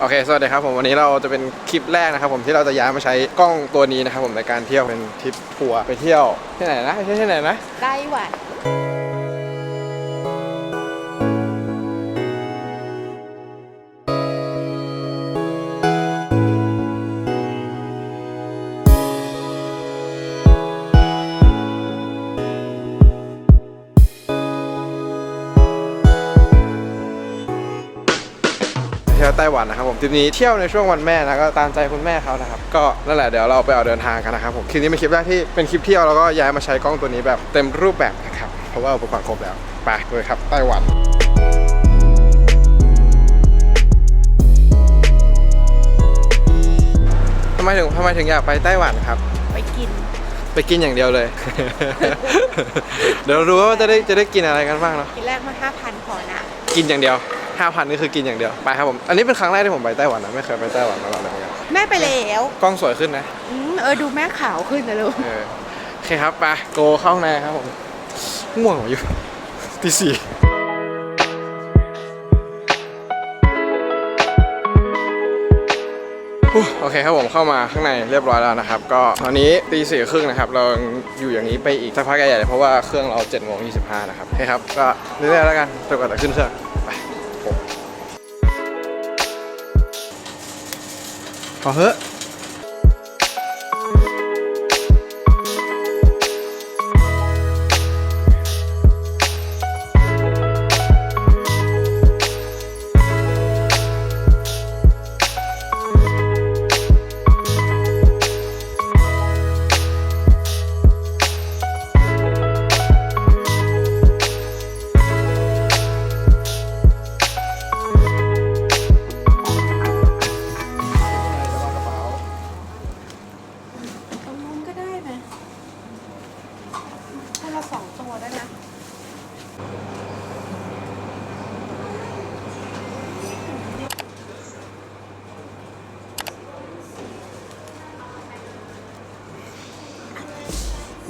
โอเค สวัสดีครับผมวันนี้เราจะเป็นคลิปแรกนะครับผมที่เราจะย้ายมาใช้กล้องตัวนี้นะครับผมในการเที่ยวเป็นทริปทัวร์ไปเที่ยวที่ไหนนะที่ที่ไหนนะไต้หวัน เที่ยวไต้หวันนะครับผมทริปนี้เที่ยวในช่วงวันแม่นะก็ตามใจคุณแม่เขานะครับก็นั่นแหละเดี๋ยวเราไปออกเดินทางกันนะครับผมคลิปนี้เป็นคลิปแรกที่เป็นคลิปเที่ยวแล้วก็ย้ายมาใช้กล้องตัวนี้แบบเต็มรูปแบบนะครับเพราะว่าอุปกรณ์ครบแล้วไปเลยครับไต้หวันทำไมถึงทำไมถึงอยากไปไต้หวันครับ ไปกิน ไปกินอย่างเดียวเลย เดี๋ยวรู้ว่าจะได้จะได้กินอะไรกันบ้างเนาะทีแรกมา5,000พอนะ กินอย่างเดียว 5,000นี่คือกินอย่างเดียวไปครับผมอันนี้เป็นครั้งแรกที่ผมไปไต้หวันนะไม่เคยไปไต้หวันมาก่อนเลยเหมือนกันแม่ไปแล้วกล้องสวยขึ้นนะอืมเออดูแม่ขาวขึ้นนะลูกเออโอเคครับไปโกเข้าข้างในครับผมง่วงเหรออยู่ตีสี่อู้โอเคครับผมเข้ามาข้างในเรียบร้อยแล้วนะครับ ก็ตอนนี้ตีสี่ครึ่งนะครับเราอยู่อย่างนี้ไปอีกสักพักใหญ่ๆเลยเพราะว่าเครื่องเรา7จ็ดโมงยีนะครับโอเคครับก็เรื่อยๆแล้วกันจนกว่าจะขึ้นเครื่อง ขอ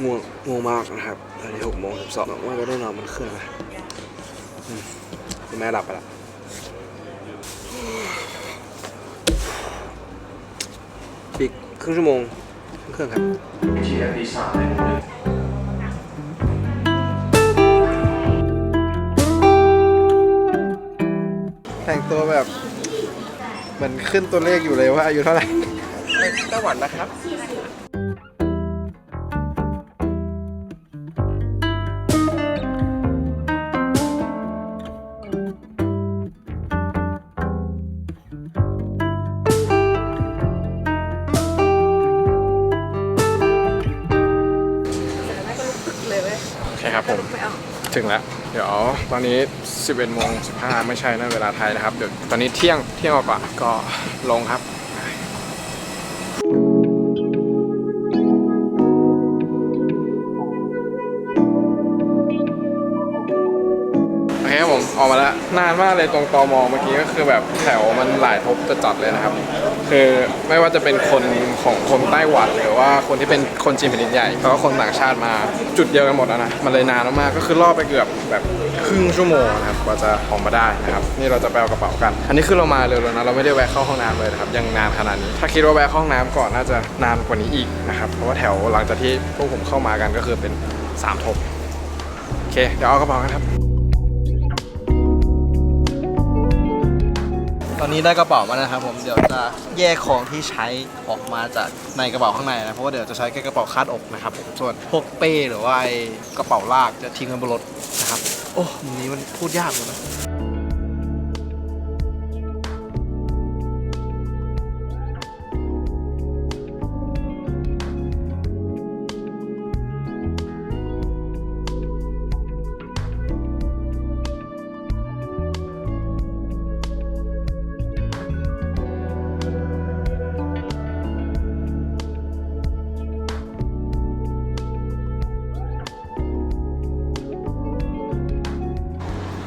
ง่วงง่วงมากนะครับตอนนี้หกโมงสิบสองว่าจะได้นอนบนเครื่องนะอืมคุณแม่หลับไปล้วอีกครึ่งชั่วโมงเครื่องครับแต่งตัวแบบเหมือนขึ้นตัวเลขอยู่เลยว่าอายุเท่าไหร่ไปไต้หวันนะครับ อนนี้ 11โมง15 ไม่ใช่นะเวลาไทยนะครับ เดี๋ยวตอนนี้เที่ยงเที่ยงกว่าก็ลงครับโอเคผมออกมาแล้วนานมากเลยตรงตอมอเมื่อกี้ก็คือแบบแถวมันหลายทบจะจัดเลยนะครับ คือไม่ว่าจะเป็นคนของคนไต้หวันหรือว่าคนที่เป็นคนจีนแผ่นดินใหญ่แล้วก็คนต่างชาติมาจุดเดียวกันหมดแล้วนะมันเลยนานมากๆก็คือรอบไปเกือบแบบครึ่งชั่วโมงนะครับกว่าจะออกมาได้นะครับนี่เราจะไปเอากระเป๋ากัน อันนี้คือเรามาเร็วแล้วนะเราไม่ได้แวะเข้าห้องน้ำเลยนะครับยังนานขนาดนี้ ถ้าคิดว่าแวะเข้าห้องน้ำก่อนน่าจะนานกว่านี้อีกนะครับเพราะว่าแถวหลังจากที่พวกผมเข้ามากันก็คือเป็นสามทบโอเคเดี๋ยวเอากระเป๋ากันครับ ตอนนี้ได้กระเป๋ามานะครับผมเดี๋ยวจะแยกของที่ใช้ออกมาจากในกระเป๋าข้างในนะเพราะว่าเดี๋ยวจะใช้แค่กระเป๋าคาดอกนะครับผมส่วนพวกเป้หรือว่าไอ้กระเป๋าลากจะทิ้งไว้บนรถนะครับโอ้มุมนี้มันพูดยากเลยนะ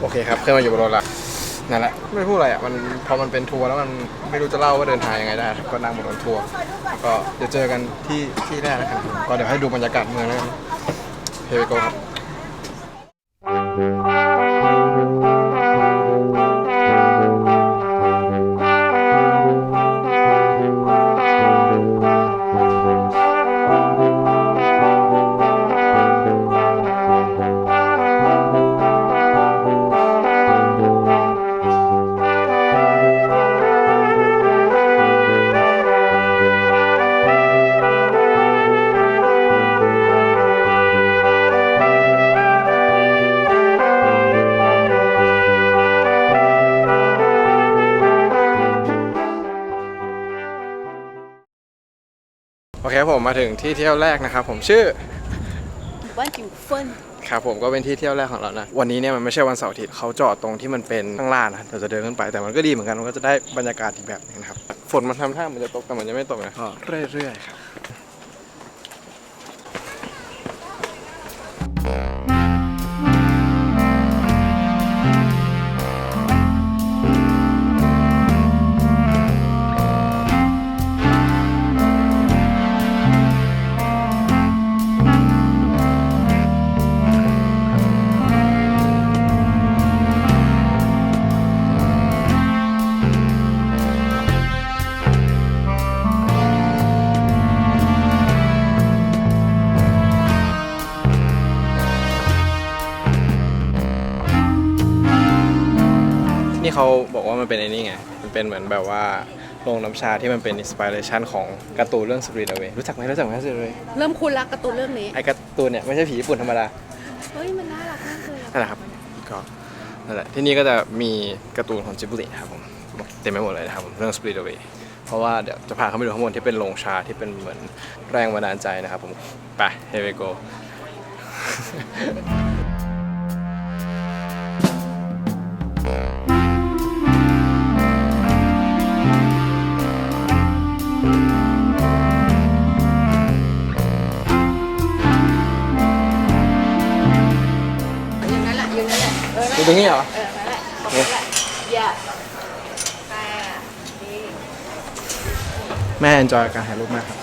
โอเคครับขึ้นมาอยู่บนรถละนั่นแหละไม่พูดอะไรอะมันพอมันเป็นทัวร์แล้วมันไม่รู้จะเล่าว่าเดินทางยังไงได้ครับก็นั่งบนรถทัวร์แล้วก็เดี๋ยวเจอกันที่ที่แรกนะครับก็เดี๋ยวให้ดูบรรยากาศเมืองแล้วกันเฮไปโกครับ โอเคครับผมมาถึงที่เที่ยวแรกนะครับผมชื่อหมู่บ้านจิ๋วเฟินครับผมก็เป็นที่เที่ยวแรกของเรานะ วันนี้เนี่ยมันไม่ใช่วันเสาร์อาทิตย์เขาจอดตรงที่มันเป็นข้างล่างนะเราจะเดินขึ้นไปแต่มันก็ดีเหมือนกันมันก็จะได้บรรยากาศอีกแบบหนึงนะครับฝนมันทำท่ามันจะตกแต่มันจะไม่ตกนะก็เรื่อยๆครับ นี่เขาบอกว่ามันเป็นไอ้นี่ไง มันเป็นเหมือนแบบว่าโรงน้ำชาที่มันเป็นอินสปิเรชันของการ์ตูนเรื่อง Spirit Away รู้จักไหมรู้จักไหม Spirit Away เริ่มคุ้นรักการ์ตูนเรื่องนี้ ไอ้การ์ตูนเนี่ยไม่ใช่ผีญี่ปุ่นธรรมดา เฮ้ย มันน่ารักมากเลยอะนั่นแหละครับ ก็นั่นแหละที่นี่ก็จะมีการ์ตูนของจิบลินะครับผมเต็มไปหมดเลยนะครับผมเรื่อง Spirit Away เพราะว่าเดี๋ยวจะพาเข้าไปดูข้างบนที่เป็นโรงชาที่เป็นเหมือนแรงบันดาลใจนะครับผม ไป here we go ออดูตรงนี้เหรอ เออนั่นแหละตรงนั้นแหละอย่าแต่ดี แม่ enjoy การถ่ายรูปมากครับ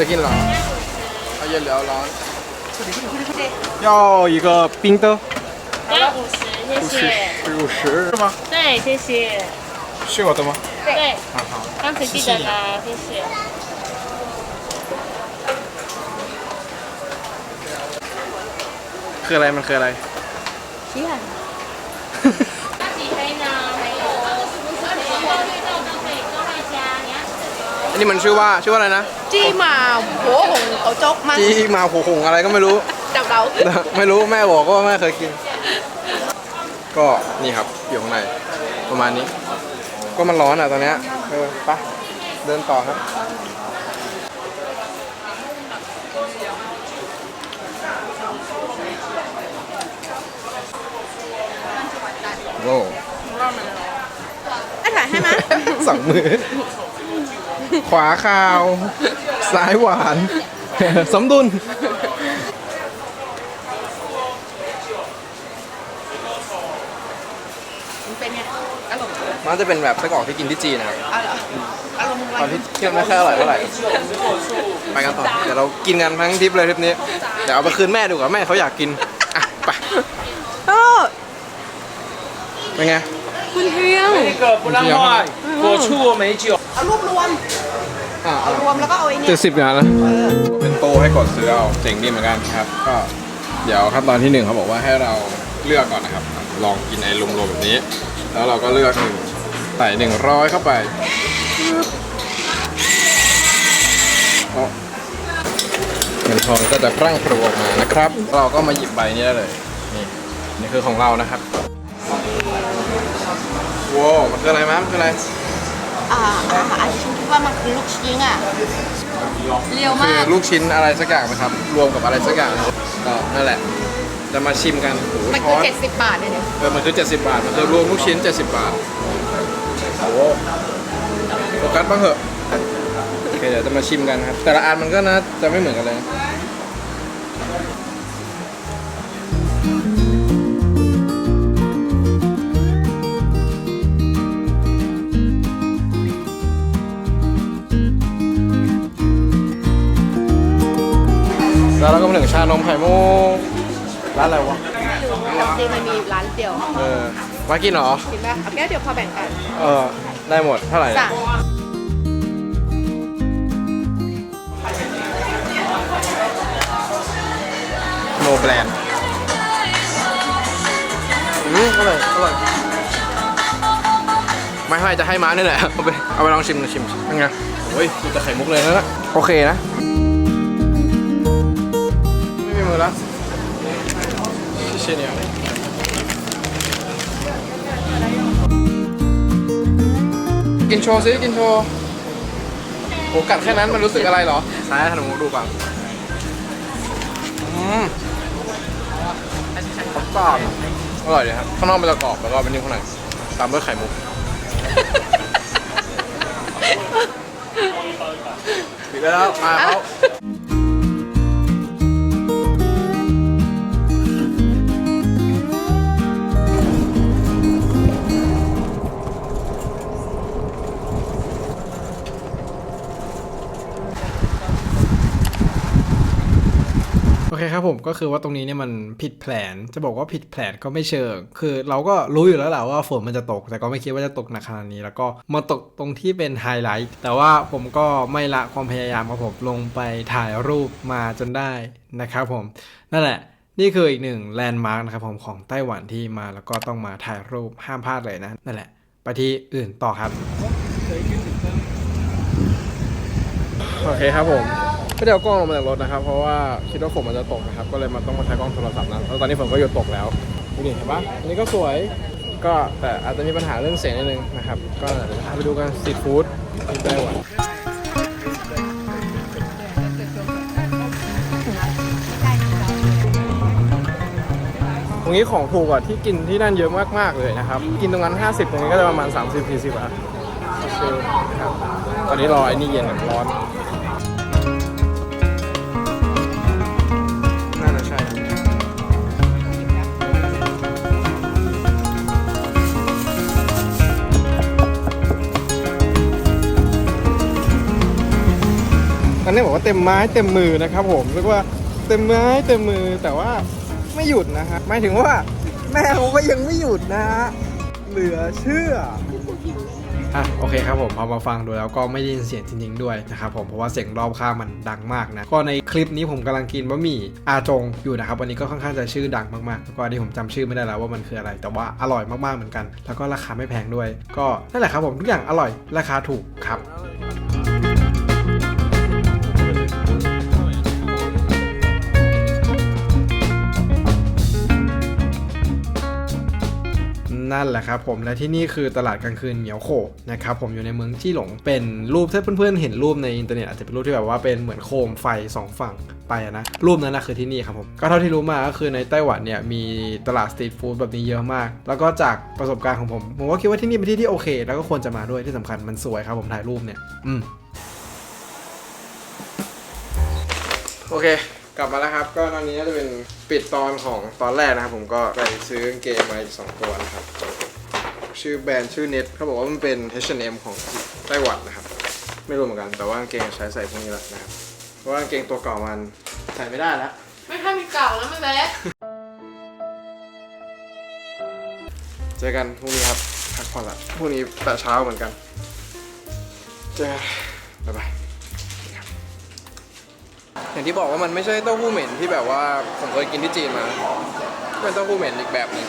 รูปกัน จะกินเหรอ เอาเย็นหรือเอาร้อน要一个冰的加五十，谢谢。五十是吗？对，谢谢。是我的吗？对，好好。刚才记得啦，谢谢。 คืออะไร มันคืออะไร เชี่ย นนี้มันชื่อว่าชื่อว่าอะไรนะจี้หมาหัวหงเอาโจ๊กมาจีมาโผงอะไรก็ไม่รู้เดาเดาไม่รู้แม่บอกว่าแม่เคยกิน ก็นี่ครับอยู่ข้างในประมาณนี้ ก็มันร้อนอะตอนเนี้ยเออไปะเดินต่อครับโอ้อะถ่ายให้ไหมสองมือ ขวาคาว ซ้ายหวาน สมดุล มันเป็นไงอารมณ์ มันจะเป็นแบบไส้กรอกที่กินที่จีนนะครับ อร่อยอารมณ์ ตอนที่เที่ยวไม่ค่อยอร่อยเท่าไหร่ ไปกันต่อ เดี๋ยวเรากินกันทั้งทริปเลยทริปนี้ เดี๋ยวเอาไปคืนแม่ดูกว่าแม่เขาอยากกิน อ่ะ ไป โอ้ เป็นไง คุณเฮียง 那个不让你要画吗，果醋美酒。 เอารวบรวม อ่า เอารวมแล้วก็เอาไอ้เนี่เจ็ยดสิบงานแล้ว เออเป็นโตให้กดซื้อเอาเจ๋งดีเหมือนกันครับ ก็เดี๋ยวขั้นตอนที่หนึ่งเขาบอกว่าให้เราเลือกก่อนนะครับ ลองกินไอ้รวมๆแบบนี้ แล้วเราก็เลือกหนึ่งใส่หนึ่งร้อยเข้าไปโอ้เงินทองก็จะพรั่งพรูออกมานะครับ เราก็มาหยิบใบนี้ได้เลย นี่นี่คือของเรานะครับว้าวมันคืออะไรมั้ยมันคืออะไร อ่าอ่าอันนี้ฉันคิดว่ามันคือลูกชิ้นอะเรียวคืมาอก ลูกชิ้นอะไรสักอย่างนะครับ รวมกับอะไรสักอย่างนะครับก็นั่นแหละ จะมาชิมกันโอ้โหมันช้คือ อนเจ็ดสิบบาทเนี่ยเนี่ยเออมันคือ 70 บาท มันคือรวมลูกชิ้น 70 บาทโอ้โหโฟกัสบ้างเหอะโอเคเดี๋ยวจะมาชิมกันครับ แต่ละอันมันก็นะจะไม่เหมือนกันเลย แล้วเราก็มาถึงชานมไข่มุกร้านอะไรวะจริงมันมีร้านเดียวเออมากินเหรอกินป่ะเอาแก้วเดียวพอแบ่งกันเออได้หมดเท่าไหร่สั่งโนแบรนด์อืมอร่อยอร่อยไม่เท่าไหร่จะให้ม้านี่แหละเอาไปเอาไปลองชิมลองชิมเป็นไงโอ้ยดูแต่ไข่มุกเลยนะโอเคนะ ไม่มีมือละเช่นเดียวกินโชว์ซิกินโชว์โหกัดแค่นั้นมันรู้สึกอะไรเหรอซ้ายขนมมุกดูก่อนอืมกรอบๆอร่อยดีครับข้างนอกมันจะกรอบแล้วก็เป็นนิ่มข้างในตามด้วยไข่มุกปิดแล้วมาเขา เคครับผมก็คือว่าตรงนี้เนี่ยมันผิดแผนจะบอกว่าผิดแผนก็ไม่เชิง คือเราก็รู้อยู่แล้วแหละว่าฝนมันจะตก แต่ก็ไม่คิดว่าจะตกหนักขนาดนี้ แล้วก็มาตกตรงที่เป็นไฮไลท์แต่ว่าผมก็ไม่ละความพยายามครับผมลงไปถ่ายรูปมาจนได้นะครับผมนั่นแหละนี่คืออีกหนึ่งแลนด์มาร์กนะครับผมของไต้หวันที่มาแล้วก็ต้องมาถ่ายรูปห้ามพลาดเลยนะนั่นแหละไปที่อื่นต่อครับโอเคครับผม ก็เดี๋ยวเอากล้องลงมาจากรถนะครับ เพราะว่าคิดว่าฝนมันจะตกนะครับ ก็เลยมาต้องมาใช้กล้องโทรศัพท์นะแล้วตอนนี้ฝนก็หยุดตกแล้วนี่เห็นปะอันนี้ก็สวย ก็แต่อาจจะมีปัญหาเรื่องเสียงนิดนึงนะครับ ก็เดี๋ยวพาไปดูกันสตรีทฟู้ดที่ไต้หวันตรงนี้ของถูกกว่าที่กินที่นั่นเยอะมากๆเลยนะครับ กินตรงนั้น 50 ตรงนี้ก็จะประมาณ 30 40บาทชิลๆนะครับ ตอนนี้รอไอ้นี่เย็นร้อน นนี้บอกว่าเต็มไม้เต็มมือนะครับ ผมเรียกว่าเต็มไม้เต็มมือแต่ว่าไม่หยุดนะฮะหมายถึงว่าแม่เขาก็ยังไม่หยุดนะฮะเหลือเชื่ออะโอเคครับผมพอมาฟังดูแล้วก็ไม่ได้ยินเสียงจริงๆด้วยนะครับผมเพราะว่าเสียงรอบข้างมันดังมากนะก็ในคลิปนี้ผมกำลังกินบะหมี่อาจงอยู่นะครับวันนี้ก็ค่อนข้างจะชื่อดังมากๆแล้วก็อันนี้ผมจำชื่อไม่ได้แล้วว่ามันคืออะไร แต่ว่าอร่อยมากๆเหมือนกัน แล้วก็ราคาไม่แพงด้วย ก็นั่นแหละครับผมทุกอย่างอร่อยราคาถูกครับ นั่นแหละครับผมและที่นี่คือตลาดกลางคืนเหมียวโขนะครับผมอยู่ในเมืองจี้หลงเป็นรูปถ้าเพื่อนๆเห็นรูปในอินเทอร์เน็ตอาจจะเป็นรูปที่แบบว่าเป็นเหมือนโคมไฟสองฝั่งไปนะรูปนั้นนะคือที่นี่ครับผมก็เท่าที่รู้มาก็คือในไต้หวันเนี่ยมีตลาดสตรีทฟู้ดแบบนี้เยอะมาก แล้วก็จากประสบการณ์ของผมผมก็คิดว่าที่นี่เป็นที่ที่โอเค แล้วก็ควรจะมาด้วยที่สำคัญมันสวยครับผมถ่ายรูปเนี่ยอืมโอเค กลับมาแล้วครับ ก็ตอนนี้ก็จะเป็นปิดตอนของตอนแรกนะครับผมก็ไปซื้อกางเกงมาอีกสองตัวนะครับ ชื่อแบรนด์ชื่อเน็ตเขาบอกว่ามันเป็น H&M ของไต้หวันนะครับ ไม่รู้เหมือนกันแต่ว่ากางเกงใช้ใส่พวกนี้แหละนะครับ เพราะว่ากางเกงตัวเก่ามันใส่ไม่ได้แล้วไม่ถ้ามีเก่าแล้วไม่เล็กเจอกันพรุ่งนี้ครับพักผ่อนละพรุ่งนี้แต่เช้าเหมือนกัน เจอกันบ๊ายบายครับ อย่างที่บอกว่ามันไม่ใช่เต้าหู้เหม็นที่แบบว่าผมเคยกินที่จีนมาเป็นเต้าหู้เหม็นอีกแบบหนึง